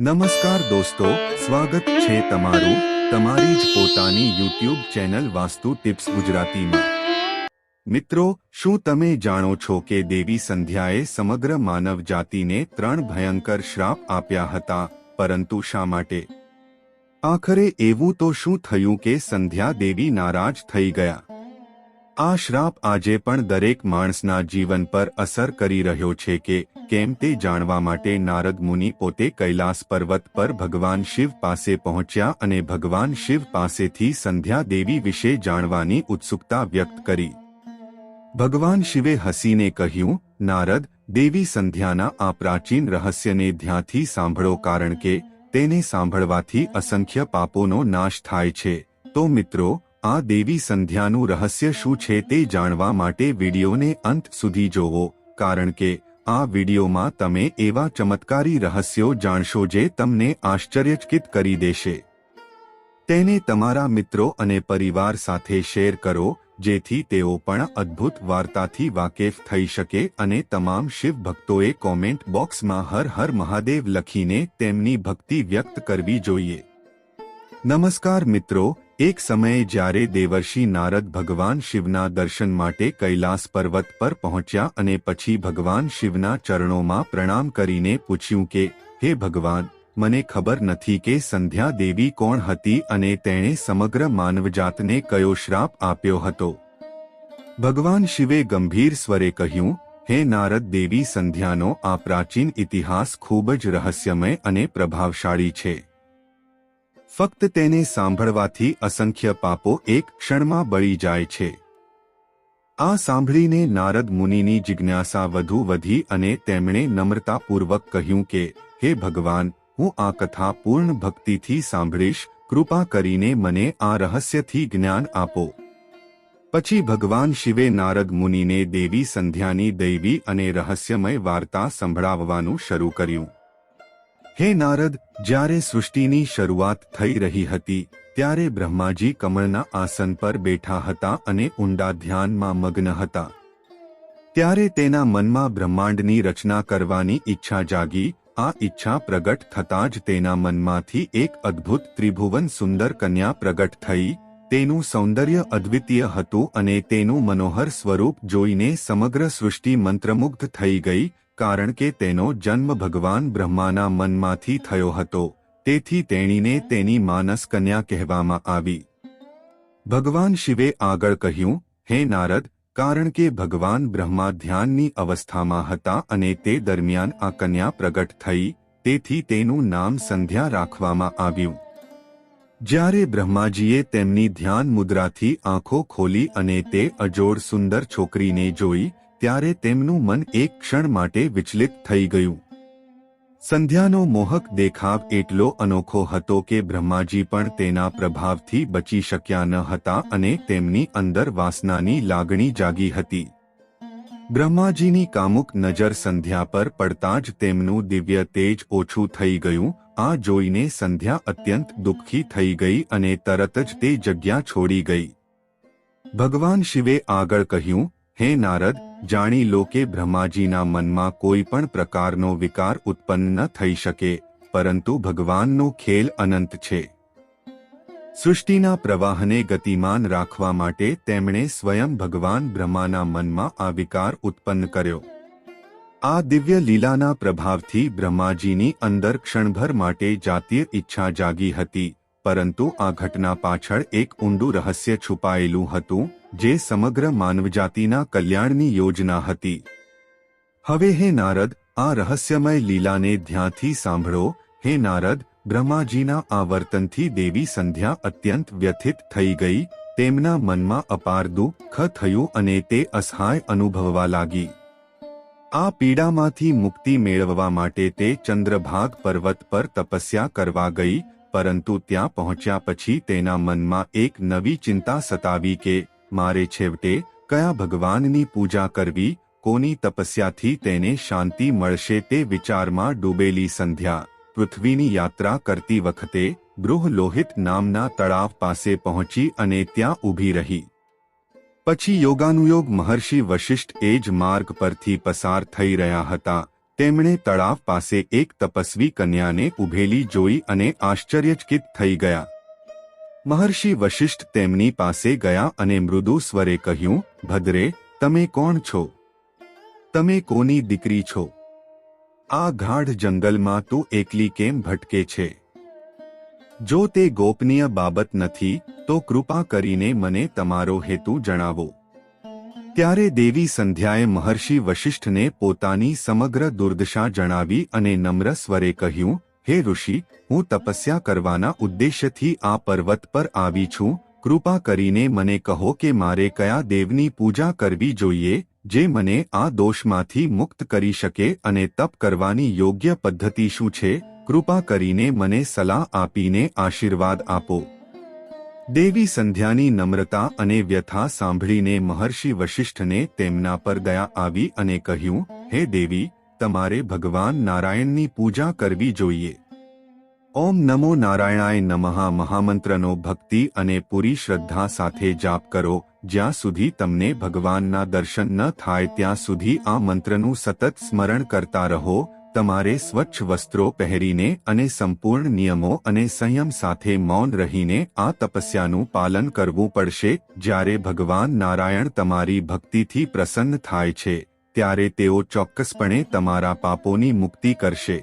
નમસ્કાર દોસ્તો, સ્વાગત છે તમારું તમારી જ પોતાની યુટ્યુબ ચેનલ વાસ્તુ ટિપ્સ ગુજરાતીમાં. મિત્રો, શું તમે જાણો છો કે દેવી સંધ્યાએ સમગ્ર માનવ જાતિને ત્રણ ભયંકર શ્રાપ આપ્યા હતા, પરંતુ શા માટે? આખરે એવું તો શું થયું કે સંધ્યા દેવી નારાજ થઈ ગયા? આ શ્રાપ આજે પણ દરેક માણસના જીવન પર અસર કરી રહ્યો છે કે કેમ તે જાણવા માટે નારદ મુનિ પોતે કૈલાસ પર્વત પર ભગવાન શિવ પાસે પહોંચ્યા અને ભગવાન શિવ પાસેથી સંધ્યા દેવી વિશે જાણવાની ઉત્સુકતા વ્યક્ત કરી. ભગવાન શિવે હસીને કહ્યું, નારદ, દેવી સંધ્યાના આ પ્રાચીન રહસ્યને ધ્યાનથી સાંભળો કારણ કે તેને સાંભળવાથી અસંખ્ય પાપોનો નાશ થાય છે. તો મિત્રો આ દેવી સંધ્યાનું રહસ્ય શું છે તે જાણવા માટે વિડીયોને અંત સુધી જોવો, કારણ કે આ વિડીયોમાં તમે એવા ચમત્કારી રહસ્યો જાણશો જે તમને આશ્ચર્યચકિત કરી દેશે. તેને તમારા મિત્રો અને પરિવાર સાથે શેર કરો, જેથી તેઓ પણ અદ્ભુત વાર્તાથી વાકેફ થઈ શકે અને તમામ શિવ ભક્તોએ કોમેન્ટ બોક્સમાં હર હર મહાદેવ લખીને તેમની ભક્તિ વ્યક્ત કરવી જોઈએ. નમસ્કાર મિત્રો એક સમયે જ્યારે દેવર્ષિ નારદ ભગવાન શિવના દર્શન માટે કૈલાસ પર્વત પર પહોંચ્યા અને પછી ભગવાન શિવના ચરણોમાં પ્રણામ કરીને પૂછ્યું કે, હે ભગવાન, મને ખબર નથી કે સંધ્યા દેવી કોણ હતી અને તેણે સમગ્ર માનવજાતને કયો શ્રાપ આપ્યો હતો. ભગવાન શિવે ગંભીર સ્વરે કહ્યું, હે નારદ દેવી, સંધ્યાનો આ પ્રાચીન ઇતિહાસ ખૂબ જ રહસ્યમય અને પ્રભાવશાળી છે. ફક્ત તેને સાંભળવાથી અસંખ્ય પાપો એક ક્ષણમાં બળી જાય છે. આ સાંભળીને નારદ મુનિની જિજ્ઞાસા વધુ વધી અને તેમણે નમ્રતાપૂર્વક કહ્યું કે, હે ભગવાન, હું આ કથા પૂર્ણ ભક્તિથી સાંભળીશ, કૃપા કરીને મને આ રહસ્યથી જ્ઞાન આપો. પછી ભગવાન શિવે નારદ મુનિને દેવી સંધ્યાની દૈવી અને રહસ્યમય વાર્તા સંભળાવવાનું શરૂ કર્યું. હે નારદ, જ્યારે સૃષ્ટિની શરૂઆત થઈ રહી હતી, ત્યારે બ્રહ્માજી કમળના આસન પર બેઠા હતા અને ઊંડા ધ્યાનમાં મગ્ન હતા. ત્યારે તેના મનમાં બ્રહ્માંડની રચના કરવાની ઈચ્છા જાગી, આ ઈચ્છા પ્રગટ થતાં જ તેના મનમાંથી એક અદ્ભુત ત્રિભુવન સુંદર કન્યા પ્રગટ થઈ, તેનું સૌંદર્ય અદ્વિતીય હતું અને તેનું મનોહર સ્વરૂપ જોઈને સમગ્ર સૃષ્ટિ મંત્રમુગ્ધ થઈ ગઈ કારણ કે તેનો જન્મ ભગવાન બ્રહ્માના મનમાંથી થયો હતો, તેથી તેણીને તેની માનસ કન્યા કહેવામાં આવી. ભગવાન શિવે આગળ કહ્યું, હે નારદ, કારણ કે ભગવાન બ્રહ્મા ધ્યાનની અવસ્થામાં હતા અને તે દરમિયાન આ કન્યા પ્રગટ થઈ, તેથી તેનું નામ સંધ્યા રાખવામાં આવ્યું. જ્યારે બ્રહ્માજીએ તેમની ધ્યાન મુદ્રાથી આંખો ખોલી અને તે અજોડ સુંદર છોકરીને જોઈ ત્યારે તેમનું મન એક ક્ષણ માટે વિચલિત થઈ ગયું. સંધ્યાનો મોહક દેખાવ એટલો અનોખો હતો કે બ્રહ્માજી પણ તેના પ્રભાવથી બચી શક્યા ન હતા અને તેમની અંદર વાસનાની લાગણી જાગી હતી. બ્રહ્માજીની કામુક નજર સંધ્યા પર પડતા જ તેમનું દિવ્ય તેજ ઓછું થઈ ગયું, આ જોઈને સંધ્યા અત્યંત દુઃખી થઈ ગઈ અને તરત જ તે જગ્યા છોડી ગઈ. ભગવાન શિવે આગળ કહ્યું હે નારદ, જાણી લો કે બ્રહ્માજીના મનમાં કોઈ પણ પ્રકારનો વિકાર ઉત્પન્ન ન થઈ શકે, પરંતુ ભગવાનનો ખેલ અનંત છે. સૃષ્ટિના પ્રવાહને ગતિમાન રાખવા માટે તેમણે સ્વયં ભગવાન બ્રહ્માના મનમાં આ વિકાર ઉત્પન્ન કર્યો. આ દિવ્ય લીલાના પ્રભાવથી બ્રહ્માજીની અંદર ક્ષણભર માટે જાતીય ઈચ્છા જાગી હતી, પરંતુ આ ઘટના પાછળ એક ઊંડું રહસ્ય છુપાયેલું હતું. જે સમગ્ર માનવજાતિના કલ્યાણની યોજના હતી. હવે હે નારદ, આ રહસ્યમય લીલાને ધ્યાનથી સાંભળો. હે નારદ, બ્રહ્માજીના આ વર્તનથી દેવી સંધ્યા અત્યંત વ્યથિત થઈ ગઈ. તેમના મનમાં અપાર દુઃખ થયું અને તે અસહાય અનુભવવા લાગી. આ પીડામાંથી મુક્તિ મેળવવા માટે તે ચંદ્રભાગ પર્વત પર તપસ્યા કરવા ગઈ, પરંતુ ત્યાં પહોંચ્યા પછી તેના મનમાં એક નવી ચિંતા સતાવી કે મારે છેવટે કયા ભગવાનની પૂજા કરવી, કોની તપસ્યાથી તેને શાંતિ મળશે તે વિચારમાં ડૂબેલી સંધ્યા, પૃથ્વીની યાત્રા કરતી વખતે ગૃહલોહિત નામના તળાવ પાસે પહોંચી અને ત્યાં ઊભી રહી. પછી યોગાનુયોગ મહર્ષિ વશિષ્ઠ એ જ માર્ગ પરથી પસાર થઈ રહ્યા હતા. તેમણે તળાવ પાસે એક તપસ્વી કન્યાને ઊભેલી જોઈ અને આશ્ચર્યચકિત થઈ ગયા. મહર્ષિ વશિષ્ઠ તેમની પાસે ગયા અને મૃદુ સ્વરે કહ્યું, ભદ્રે, તમે કોણ છો? તમે કોની દીકરી છો? આ ગાઢ જંગલમાં તું એકલી કેમ ભટકે છે? જો તે ગોપનીય બાબત નથી, તો કૃપા કરીને મને તમારો હેતુ જણાવો. ત્યારે દેવી સંધ્યાએ મહર્ષિ વશિષ્ઠને પોતાની સમગ્ર દુર્દશા જણાવી અને નમ્ર સ્વરે કહ્યું હે ઋષિ, હું તપસ્યા કરવાના ઉદ્દેશ્યથી આ પર્વત પર આવી છું. કૃપા કરીને મને કહો કે મારે કયા દેવની પૂજા કરવી જોઈએ, જે મને આ દોષમાંથી મુક્ત કરી શકે અને તપ કરવાની યોગ્ય પદ્ધતિ શું છે? કૃપા કરીને મને સલાહ આપીને આશીર્વાદ આપો. દેવી સંધ્યાની નમ્રતા અને વ્યથા સાંભળીને મહર્ષિ વશિષ્ઠને તેમના પર દયા આવી અને કહ્યું, હે દેવી તમારે ભગવાન નારાયણની પૂજા કરવી જોઈએ. ઓમ નમો નારાયણાય નમઃ મહામંત્રનો ભક્તિ અને પૂરી શ્રદ્ધા સાથે જાપ કરો, જ્યાં સુધી તમને ભગવાનના દર્શન ન થાય ત્યાં સુધી આ મંત્રનું સતત સ્મરણ કરતા રહો, તમારે સ્વચ્છ વસ્ત્રો પહેરીને અને સંપૂર્ણ નિયમો અને સંયમ સાથે મૌન રહીને આ તપસ્યાનું પાલન કરવું પડશે, જ્યારે ભગવાન નારાયણ તમારી ભક્તિથી પ્રસન્ન થાય છે. ત્યારે તેઓ ચોક્કસપણે તમારા પાપોની મુક્તિ કરશે.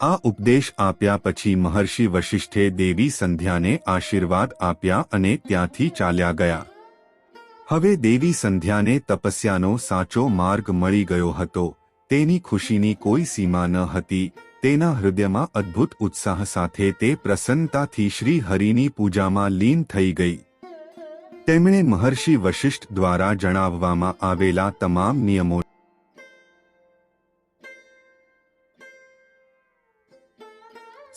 આ ઉપદેશ આપ્યા પછી મહર્ષિ વશિષ્ઠે દેવી સંધ્યાને આશીર્વાદ આપ્યા અને ત્યાંથી ચાલ્યા ગયા. હવે દેવી સંધ્યાને તપસ્યાનો સાચો માર્ગ મળી ગયો હતો. તેની ખુશીની કોઈ સીમા ન હતી. તેના હૃદયમાં અદ્ભુત ઉત્સાહ સાથે તે પ્રસન્નતાથી શ્રી હરિની પૂજામાં લીન થઈ ગઈ. તેમણે મહર્ષિ વશિષ્ઠ દ્વારા જણાવવામાં આવેલા તમામ નિયમો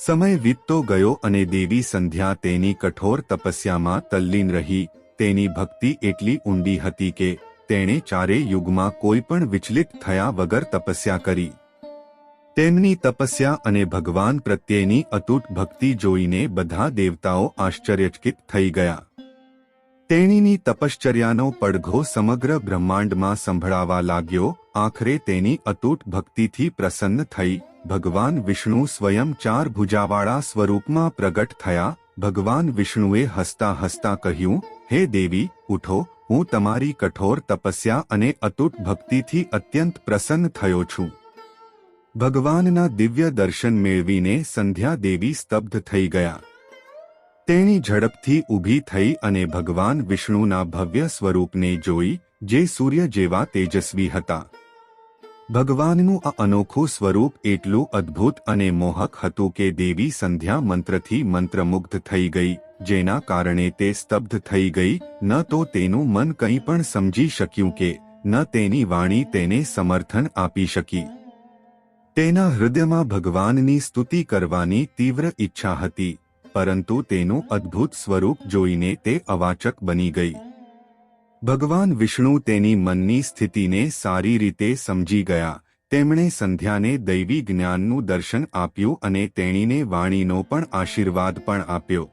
સમય વીતતો ગયો અને દેવી સંધ્યા તેની કઠોર તપસ્યામાં તલ્લીન રહી. તેની ભક્તિ એટલી ઊંડી હતી કે તેણે ચારે યુગમાં કોઈ પણ વિચલિત થયા વગર તપસ્યા કરી. તેમની તપસ્યા અને ભગવાન પ્રત્યેની અતૂટ ભક્તિ જોઈને બધા દેવતાઓ આશ્ચર્યચકિત થઈ ગયા. તેણીની તપશ્ચર્યાનો પડઘો સમગ્ર બ્રહ્માંડમાં સંભળાવા લાગ્યો. આખરે તેની અતૂટ ભક્તિથી પ્રસન્ન થઈ. ભગવાન વિષ્ણુ સ્વયં ચાર ભુજાવાળા સ્વરૂપમાં પ્રગટ થયા. ભગવાન વિષ્ણુએ હસતા હસતા કહ્યું, હે દેવી, ઉઠો. હું તમારી કઠોર તપસ્યા અને અતૂટ ભક્તિથી અત્યંત પ્રસન્ન થયો છું. ભગવાનના દિવ્ય દર્શન મેળવીને સંધ્યા દેવી સ્તબ્ધ થઈ ગયા. તેણી ઝડપથી ઊભી થઈ અને ભગવાન વિષ્ણુના ભવ્ય સ્વરૂપને જોઈ, જે સૂર્ય જેવા તેજસ્વી હતા. ભગવાનનું આ અનોખું સ્વરૂપ એટલું અદ્ભુત અને મોહક હતું કે દેવી સંધ્યા મંત્રથી મંત્રમુગ્ધ થઈ ગઈ, જેના કારણે તે સ્તબ્ધ થઈ ગઈ, ન તો તેનું મન કંઈ પણ સમજી શક્યું કે, ન તેની વાણી તેને સમર્થન આપી શકી. તેના હૃદયમાં ભગવાનની સ્તુતિ કરવાની તીવ્ર ઈચ્છા હતી. પરંતુ તેનું અદ્ભુત સ્વરૂપ જોઈને તે અવાચક બની ગઈ. ભગવાન વિષ્ણુ તેની મનની સ્થિતિને સારી રીતે સમજી ગયા. તેમણે સંધ્યાને દૈવી જ્ઞાનનું દર્શન આપ્યું અને તેણીને વાણીનો પણ આશીર્વાદ પણ આપ્યો.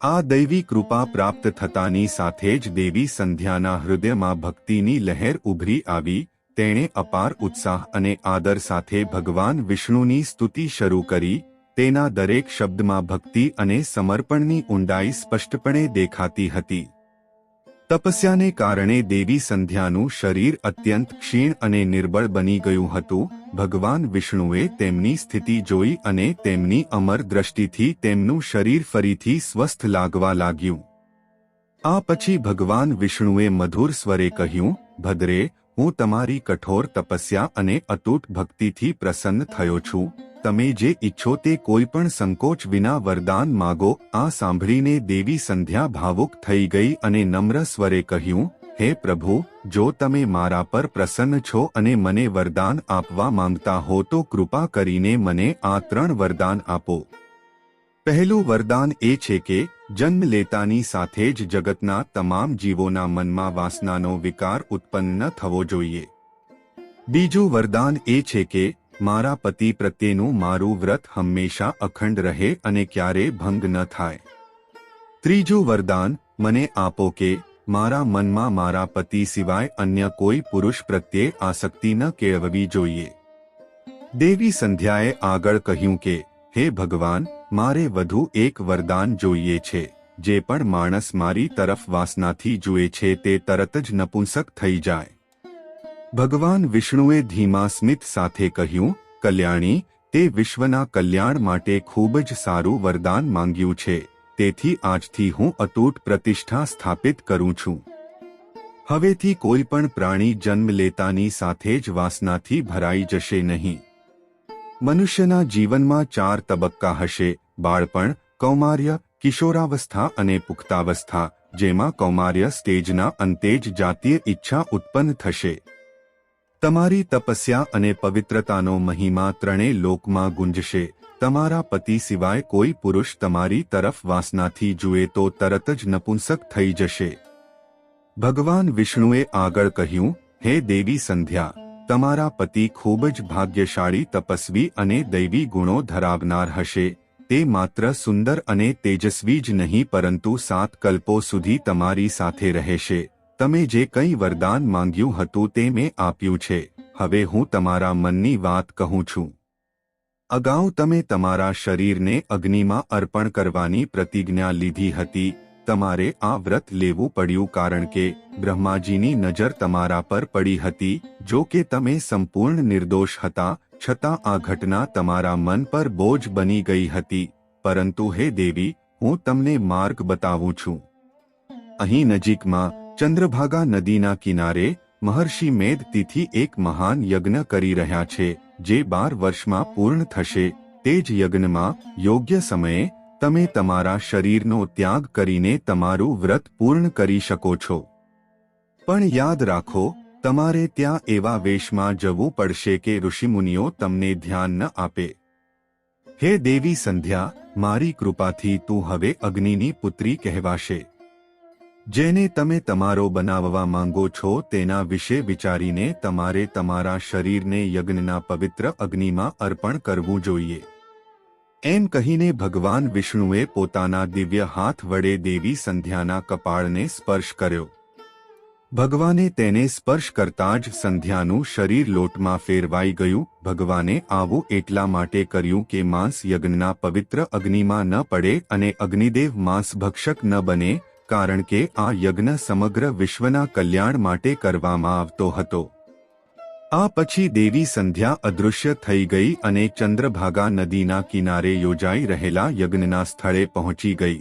આ દૈવી કૃપા પ્રાપ્ત થતાની સાથે જ દેવી સંધ્યાના હૃદયમાં ભક્તિની લહેર ઉભરી આવી. તેણે અપાર ઉત્સાહ અને આદર સાથે ભગવાન વિષ્ણુની સ્તુતિ શરૂ કરી. તેના દરેક શબ્દમાં ભક્તિ અને સમર્પણની ઊંડાઈ સ્પષ્ટપણે દેખાતી હતી. તપસ્યાને કારણે દેવી સંધ્યાનું શરીર અત્યંત ક્ષીણ અને નિર્બળ બની ગયું હતું. ભગવાન વિષ્ણુએ તેમની સ્થિતિ જોઈ અને તેમની અમર દ્રષ્ટિથી તેમનું શરીર ફરીથી સ્વસ્થ લાગવા લાગ્યું. આ પછી ભગવાન વિષ્ણુએ મધુર સ્વરે કહ્યું, ભદ્રે, હું તમારી કઠોર તપસ્યા અને અતૂટ ભક્તિથી પ્રસન્ન થયો છું. તમે જે ઈચ્છો તે કોઈ પણ સંકોચ વિના વરદાન માગો, આ સાંભળીને દેવી સંધ્યા ભાવુક થઈ ગઈ અને નમ્ર સ્વરે કહ્યું, હે પ્રભુ, જો તમે મારા પર પ્રસન્ન છો અને મને વરદાન આપવા માંગતા હો તો કૃપા કરીને મને આ ત્રણ વરદાન આપો. પહેલું વરદાન એ છે કે, જન્મ લેતાની સાથે જ જગતના તમામ જીવોના મનમાં વાસનાનો વિકાર ઉત્પન્ન થવો જોઈએ. બીજું વરદાન એ છે કે મારા પતિ પ્રત્યેનું મારું વ્રત હંમેશા અખંડ રહે અને ક્યારે ભંગ ન થાય. ત્રીજું વરદાન, મને આપો કે, મારા મનમાં મારા પતિ સિવાય અન્ય કોઈ પુરુષ પ્રત્યે આસક્તિ ન કેળવવી જોઈએ. દેવી સંધ્યાએ આગળ કહ્યું કે, હે ભગવાન, મારે વધુ એક વરદાન જોઈએ છે, જે પણ માણસ મારી તરફ વાસનાથી જુએ છે તે તરત જ નપુંસક થઈ જાય. ભગવાન વિષ્ણુએ ધીમા સ્મિત સાથે કહ્યું, કલ્યાણી, તે વિશ્વના કલ્યાણ માટે ખૂબ જ સારું વરદાન માંગ્યું છે. તેથી આજથી હું અતૂટ પ્રતિષ્ઠા સ્થાપિત કરું છું. હવેથી કોઈ પણ પ્રાણી જન્મ લેતાની સાથે જ વાસનાથી ભરાઈ જશે નહીં. મનુષ્યના જીવનમાં ચાર તબક્કા હશે, બાળપણ, કૌમાર્ય, કિશોરાવસ્થા અને પુખ્તાવસ્થા, જેમાં કૌમાર્ય સ્ટેજના અંતે જ જાતીય ઈચ્છા ઉત્પન્ન થશે. તમારી તપસ્યા અને પવિત્રતાનો મહિમા ત્રણેય લોકમાં ગુંજશે. તમારા પતિ સિવાય કોઈ પુરુષ તમારી તરફ વાસનાથી જુએ તો તરત જ નપુંસક થઈ જશે. ભગવાન વિષ્ણુએ આગળ કહ્યું, હે દેવી સંધ્યા, તમારા પતિ ખૂબ જ ભાગ્યશાળી તપસ્વી અને દૈવી ગુણો ધરાવનાર હશે. તે માત્ર સુંદર અને તેજસ્વી જ નહીં પરંતુ સાત કલ્પો સુધી તમારી સાથે રહેશે. તમે જે કંઈ વરદાન માંગ્યું હતું તે મેં આપ્યું છે. હવે હું તમારા મનની વાત કહું છું. અગાઉ તમે તમારા શરીરને અગ્નિમાં અર્પણ કરવાની પ્રતિજ્ઞા લીધી હતી. તમારે આ વ્રત લેવું પડ્યું કારણ કે બ્રહ્માજીની નજર તમારા પર પડી હતી. જો કે તમે સંપૂર્ણ નિર્દોષ હતા, છતાં આ ઘટના તમારા મન પર બોજ બની ગઈ હતી. પરંતુ હે દેવી, હું તમને માર્ગ બતાવું છું. અહીં નજીકમાં ચંદ્રભાગા નદીના કિનારે મહર્ષિ મેદ તિથિ એક મહાન યજ્ઞ કરી રહ્યા છે, જે બાર વર્ષમાં પૂર્ણ થશે. તે જ યજ્ઞમાં યોગ્ય સમયે તમે તમારા શરીરનો ત્યાગ કરીને તમારું વ્રત પૂર્ણ કરી શકો છો. પણ યાદ રાખો, તમારે ત્યાં એવા વેશમાં જવું પડશે કે ઋષિમુનિઓ તમને ધ્યાન ન આપે. હે દેવી સંધ્યા, મારી કૃપાથી તું હવે અગ્નિની પુત્રી કહેવાશે. જેને તમે તમારો બનાવવા માંગો છો તેના વિશે વિચારીને તમારે તમારા શરીરને યજ્ઞના પવિત્ર અગ્નિમાં અર્પણ કરવું જોઈએ. એમ કહીને ભગવાન વિષ્ણુએ પોતાના દિવ્ય હાથ વડે દેવી સંધ્યાના કપાળને સ્પર્શ કર્યો. ભગવાને તેને સ્પર્શ કરતા જ સંધ્યાનું શરીર લોટમાં ફેરવાઈ ગયું. ભગવાને આવું એટલા માટે કર્યું કે માંસ યજ્ઞના પવિત્ર અગ્નિમાં ન પડે અને અગ્નિદેવ માંસ ભક્ષક ન બને કારણ કે આ યજ્ઞ સમગ્ર વિશ્વના કલ્યાણ માટે કરવામાં આવતો હતો. આ પછી દેવી સંધ્યા અદૃશ્ય થઈ ગઈ અને ચંદ્રભાગા નદીના કિનારે યોજાઈ રહેલા યજ્ઞના સ્થળે પહોંચી ગઈ.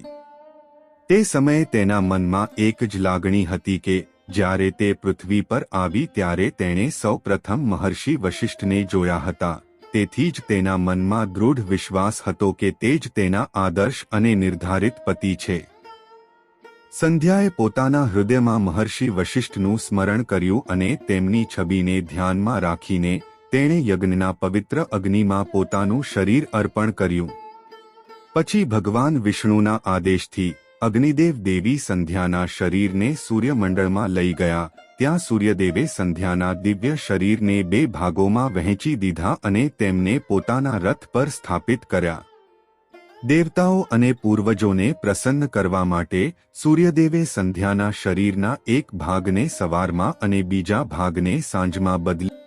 તે સમયે તેના મનમાં એક જ લાગણી હતી કે, જ્યારે તે પૃથ્વી પર આવી ત્યારે તેણે સૌ પ્રથમ મહર્ષિ વશિષ્ઠને જોયા હતા. તેથી જ તેના મનમાં દૃઢ વિશ્વાસ હતો કે તે જ તેના આદર્શ અને નિર્ધારિત પતિ છે. સંધ્યાએ પોતાના હૃદયમાં મહર્ષિ વશિષ્ઠનું સ્મરણ કર્યું અને તેમની છબીને ધ્યાનમાં રાખીને તેણે યજ્ઞના પવિત્ર અગ્નિમાં પોતાનું શરીર અર્પણ કર્યું. પછી ભગવાન વિષ્ણુના આદેશથી અગ્નિદેવ દેવી સંધ્યાના શરીરને સૂર્યમંડળમાં લઈ ગયા. ત્યાં સૂર્યદેવે સંધ્યાના દિવ્ય શરીરને બે ભાગોમાં વહેંચી દીધા અને તેમને પોતાના રથ પર સ્થાપિત કર્યા. દેવતાઓ અને પૂર્વજોને પ્રસન્ન કરવા માટે સૂર્યદેવે સંધ્યાના શરીરના એક ભાગને સવારમાં અને બીજા ભાગને સાંજમાં બદલી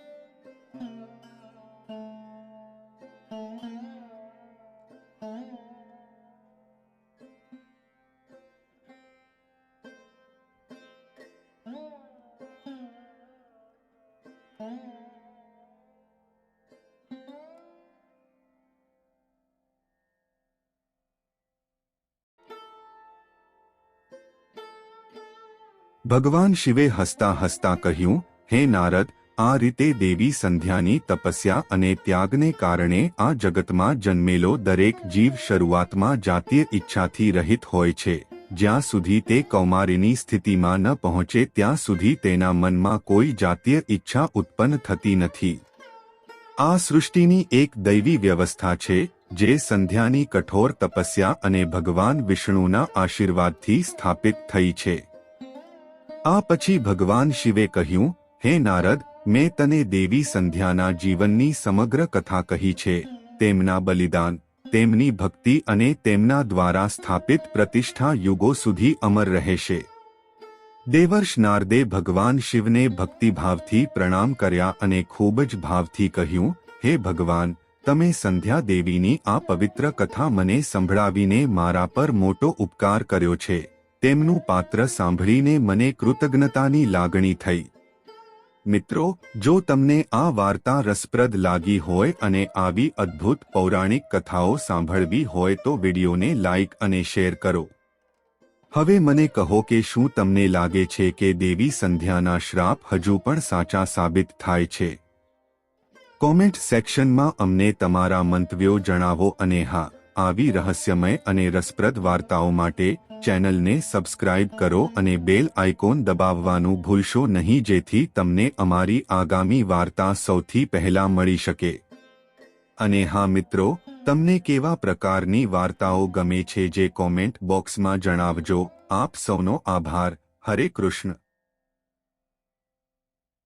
ભગવાન શિવે હસતા હસતા કહ્યું, હે નારદ, આ રીતે દેવી સંધ્યાની તપસ્યા અને ત્યાગને કારણે આ જગતમાં જન્મેલો દરેક જીવ શરૂઆતમાં જાતીય ઈચ્છાથી રહિત હોય છે. જ્યાં સુધી તે કૌમારીની સ્થિતિમાં ન પહોંચે, ત્યાં સુધી તેના મનમાં કોઈ જાતીય ઈચ્છા ઉત્પન્ન થતી નથી. આ સૃષ્ટિની એક દૈવી વ્યવસ્થા છે, જે સંધ્યાની કઠોર તપસ્યા અને ભગવાન વિષ્ણુના આશીર્વાદથી સ્થાપિત થઈ છે. આ પછી ભગવાન શિવે કહ્યું, હે નારદ, મેં તને દેવી સંધ્યાના જીવનની સમગ્ર કથા કહી છે. તેમના બલિદાન, તેમની ભક્તિ અને તેમના દ્વારા સ્થાપિત પ્રતિષ્ઠા યુગો સુધી અમર રહેશે. દેવર્ષ નારદે ભગવાન શિવને ભક્તિભાવથી પ્રણામ કર્યા અને ખૂબ જ ભાવથી કહ્યું, હે ભગવાન, તમે સંધ્યા દેવીની આ પવિત્ર કથા મને સંભળાવીને મારા પર મોટો ઉપકાર કર્યો છે. તેમનું પાત્ર સાંભળીને મને કૃતજ્ઞતાની લાગણી થઈ. મિત્રો, જો તમને આ વાર્તા રસપ્રદ લાગી હોય અને આવી અદ્ભુત પૌરાણિક કથાઓ સાંભળવી હોય તો વિડીયોને લાઇક અને શેર કરો. હવે મને કહો કે શું તમને લાગે છે કે દેવી સંધ્યાના શ્રાપ હજુ પણ સાચા સાબિત થાય છે? કોમેન્ટ સેક્શનમાં અમને તમારા મંતવ્યો જણાવો અને હા, આવી રહસ્યમય અને રસપ્રદ વાર્તાઓ માટે ચેનલને સબસ્ક્રાઇબ કરો અને બેલ આઇકોન દબાવવાનું ભૂલશો નહીં જેથી તમને અમારી આગામી વાર્તા સૌથી પહેલા મળી શકે. અને હા મિત્રો, તમને કેવા પ્રકારની વાર્તાઓ ગમે છે જે કોમેન્ટ બોક્સમાં જણાવજો. આપ સૌનો આભાર. હરે કૃષ્ણ.